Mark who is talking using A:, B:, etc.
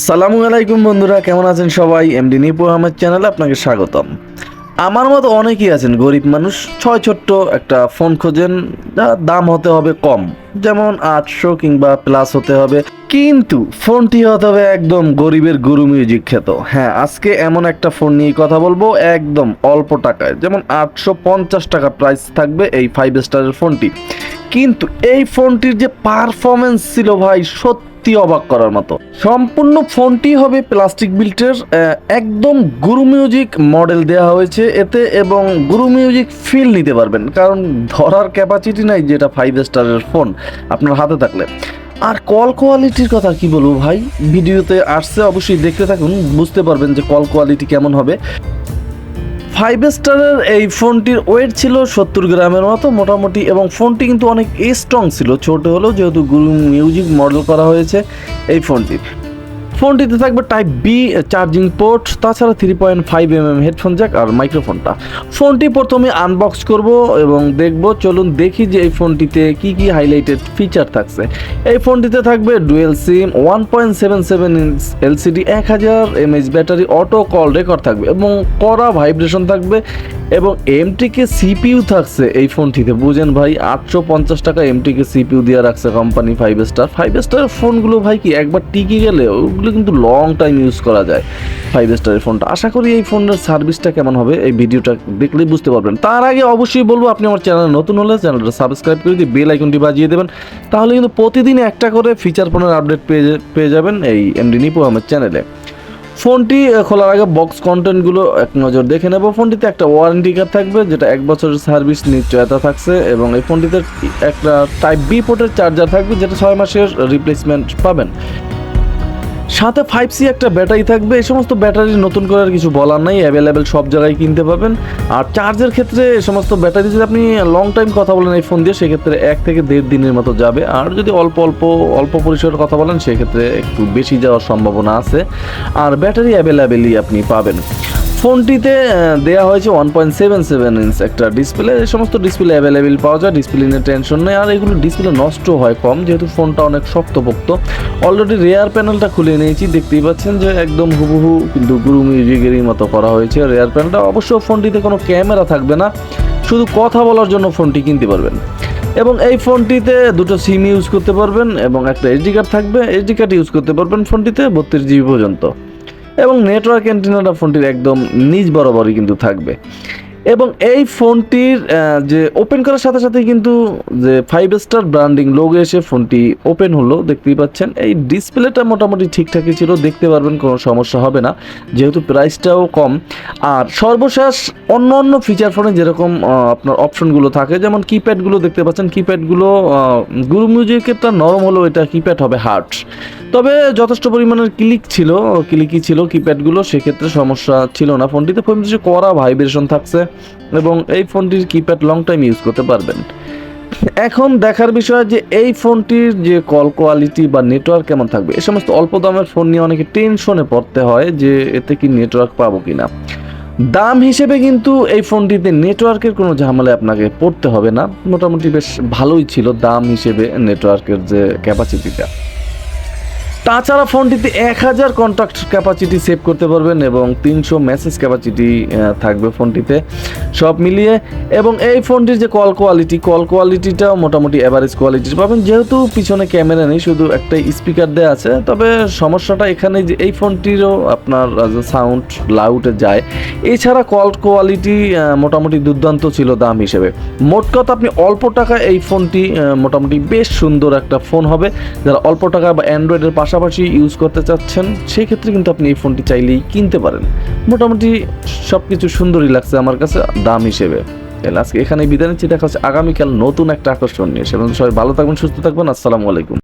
A: সালামু আলাইকুম বন্ধুরা, কেমন আছেন সবাই? এমডি নিপু আহমেদ চ্যানেলে আপনাকে স্বাগতম। আমার মতো অনেকেই আছেন গরিব মানুষ, ছয় ছোট্ট একটা ফোন খোঁজেন, যা দাম হতে হবে কম। যেমন আটশো কিংবা প্লাস হতে হবে, কিন্তু ফোনটি হতে হবে একদম গরিবের গুরু মিউজিক খ্যাত হ্যাঁ আজকে এমন একটা ফোন নিয়ে কথা বলব, একদম অল্প টাকায়। যেমন আটশো পঞ্চাশ টাকা প্রাইস থাকবে এই ফাইভ স্টারের ফোনটি। কিন্তু এই ফোনটির যে পারফরমেন্স ছিল ভাই, সত্যি অবাক করার মতো। সম্পূর্ণ ফোনটি হবে প্লাস্টিক বিল্টের একদম গুরু মিউজিক মডেল দেওয়া হয়েছে এতে এবং গুরু মিউজিক ফিল নিতে পারবেন, কারণ ধরার ক্যাপাসিটি নাই যেটা ফাইভ স্টারের ফোন আপনার হাতে থাকলে। আর কল কোয়ালিটির কথা কি বলব ভাই? ভিডিওতে আসছে, অবশ্যই দেখতে থাকুন, বুঝতে পারবেন যে কল কোয়ালিটি কেমন হবে। ফাইভ স্টারের এই ফোনটির ওয়েট ছিল সত্তর গ্রামের মতো মোটামুটি, এবং ফোনটি কিন্তু অনেক স্ট্রং ছিল। ছোট হলেও যেহেতু গুরু মিউজিক মডেল করা হয়েছে এই ফোনটি ফোনটিতে থাকবে টাইপ বি চার্জিং পোর্ট তাছাড়া three point five M M headphone jack আর মাইক্রোফোনটা ফোনটি প্রথমে আনবক্স করব এবং দেখব, চলুন দেখি যে এই ফোনটিতে কি কি হাইলাইটেড ফিচার থাকছে। এই ফোনটিতে থাকবে dual SIM one point seven seven inch LCD এক হাজার M H battery auto call record থাকবে এবং কড়া ভাইব্রেশন থাকবে এবং এমটিকে সিপিইউ থাকছে এই ফোনটিতে। বুঝেন ভাই, আটশো পঞ্চাশ টাকা এমটিকে সিপিইউ দিয়ে রাখছে কোম্পানি ফাইভ স্টার ফাইভ স্টারের ফোনগুলো ভাই কি একবার টিকে গেলে ওগুলো কিন্তু লং টাইম ইউজ করা যায় ফাইভ স্টারের ফোনটা আশা করি এই ফোনের সার্ভিসটা কেমন হবে, এই ভিডিওটা দেখলেই বুঝতে পারবেন। তার আগে অবশ্যই বলব, আপনি আমার চ্যানেল নতুন হলে চ্যানেলটা সাবস্ক্রাইব করে দিয়ে বেল আইকনটি বাজিয়ে দেবেন। তাহলে কিন্তু প্রতিদিন একটা করে ফিচার ফোনের আপডেট পেয়ে পেয়ে যাবেন এই এমডি নিপু আমার চ্যানেলে ফোনটি খোলার আগে বক্স কন্টেন্টগুলো এক নজর দেখে নেব। ফোনটিতে একটা ওয়ারেন্টি কার্ড থাকবে, যেটা এক বছরের সার্ভিস নিশ্চয়তা থাকছে এবং এই ফোনটিতে একটা টাইপ বি পোর্টের চার্জার থাকবে, যেটা ছয় মাসের রিপ্লেসমেন্ট পাবেন। সাথে ফাইভ সি একটা ব্যাটারি থাকবে, এই সমস্ত ব্যাটারি নতুন করে আর কিছু বলার নাই অ্যাভেলেবেল সব জায়গায় কিনতে পাবেন। আর চার্জের ক্ষেত্রে এই সমস্ত ব্যাটারি যদি আপনি লং টাইম কথা বলেন এই ফোন দিয়ে, সেক্ষেত্রে এক থেকে দেড় দিনের মতো যাবে। আর যদি অল্প অল্প অল্প পরিসরের কথা বলেন, সেক্ষেত্রে একটু বেশি যাওয়ার সম্ভাবনা আছে। আর ব্যাটারি অ্যাভেলেবেলই আপনি পাবেন। ফোনটিতে দেওয়া হয়েছে one point seven seven inch একটা ডিসপ্লে এই সমস্ত ডিসপ্লে অ্যাভেলেবেল পাওয়া যায় ডিসপ্লে নিয়ে টেনশন নেই। আর এগুলো ডিসপ্লে নষ্ট হয় কম, যেহেতু ফোনটা অনেক শক্তপোক্ত। অলরেডি রেয়ার প্যানেলটা খুলে নিয়েছি, দেখতেই পাচ্ছেন যে একদম হুবহু কিন্তু গুরু মিউজিকেরই মতো করা হয়েছে। রেয়ার প্যানেলটা অবশ্য ফোনটিতে কোনো ক্যামেরা থাকবে না, শুধু কথা বলার জন্য ফোনটি কিনতে পারবেন। এবং এই ফোনটিতে দুটো সিম ইউজ করতে পারবেন এবং একটা এইচডি কার্ড থাকবে। এইচডি কার্ড ইউজ করতে পারবেন ফোনটিতে বত্রিশ জিবি পর্যন্ত। এবং নেটওয়ার্ক অ্যান্টিনাটা ফোনটির একদম নিজ বরাবরই কিন্তু থাকবে। এবং এই ফোনটির যে ওপেন করার সাথে সাথে কিন্তু যে ফাইভ স্টার ব্র্যান্ডিং লোগো এসে ফোনটি ওপেন হলো, দেখতেই পাচ্ছেন। এই ডিসপ্লেটা মোটামুটি ঠিকঠাকই ছিল, দেখতে পারবেন, কোনো সমস্যা হবে না, যেহেতু প্রাইসটাও কম। আর সর্বশেষ অন্য অন্য ফিচার ফোনে যেরকম আপনার অপশনগুলো থাকে, যেমন কিপ্যাডগুলো দেখতে পাচ্ছেন। কিপ্যাডগুলো গুরু মিউজিকেরটা নরম হলেও এটা কিপ্যাড হবে হার্ড তবে যথেষ্ট পরিমাণের ক্লিক ছিল ক্লিকই ছিল কিপ্যাডগুলো সেক্ষেত্রে সমস্যা ছিল না। ফোনটিতে ফোনটি কড়া ভাইব্রেশন থাকছে এবং এই ফোনটির কিপ্যাড লং টাইম ইউজ করতে পারবেন। এখন দেখার বিষয় যে এই ফোনটির যে কল কোয়ালিটি বা নেটওয়ার্ক কেমন থাকবে এই সমস্ত অল্প দামের ফোন নিয়ে অনেকে টেনশনে পড়তে হয় যে এতে কি নেটওয়ার্ক পাবো কি না দাম হিসেবে কিন্তু এই ফোনটিতে নেটওয়ার্কের কোনো ঝামেলায় আপনাকে পড়তে হবে না। মোটামুটি বেশ ভালোই ছিল দাম হিসেবে নেটওয়ার্কের যে ক্যাপাসিটিটা তাছাড়া ফোনটিতে এক হাজার কন্ট্যাক্ট ক্যাপাসিটি সেভ করতে পারবেন এবং তিনশো মেসেজ ক্যাপাসিটি থাকবে ফোনটিতে। সব মিলিয়ে এবং এই ফোনটির যে কল কোয়ালিটি কল কোয়ালিটিটাও মোটামুটি অ্যাভারেজ কোয়ালিটির পাবেন যেহেতু পিছনে ক্যামেরা নেই, শুধু একটা স্পিকার দেওয়া আছে। তবে সমস্যাটা এখানে যে এই ফোনটিরও আপনার সাউন্ড লাউডে যায়। এছাড়া কল কোয়ালিটি মোটামুটি দুর্দান্ত ছিল দাম হিসেবে। মোট কথা আপনি অল্প টাকা এই ফোনটি মোটামুটি বেশ সুন্দর একটা ফোন হবে। যারা অল্প টাকা বা অ্যান্ড্রয়েডের পাশাপাশি ইউজ করতে চাচ্ছেন সেই ক্ষেত্রে কিন্তু আপনি এই ফোনটি চাইলেই কিনতে পারেন। মোটামুটি সব কিছু সুন্দরই লাগছে আমার কাছে, দাম হিসেবে। তাহলে আজকে এখানে বিদায় নিচ্ছি, দেখা হচ্ছে আগামীকাল নতুন একটা আকর্ষণ নিয়ে। সেরকম সবাই ভালো থাকবেন, সুস্থ থাকবেন, আসসালামু আলাইকুম।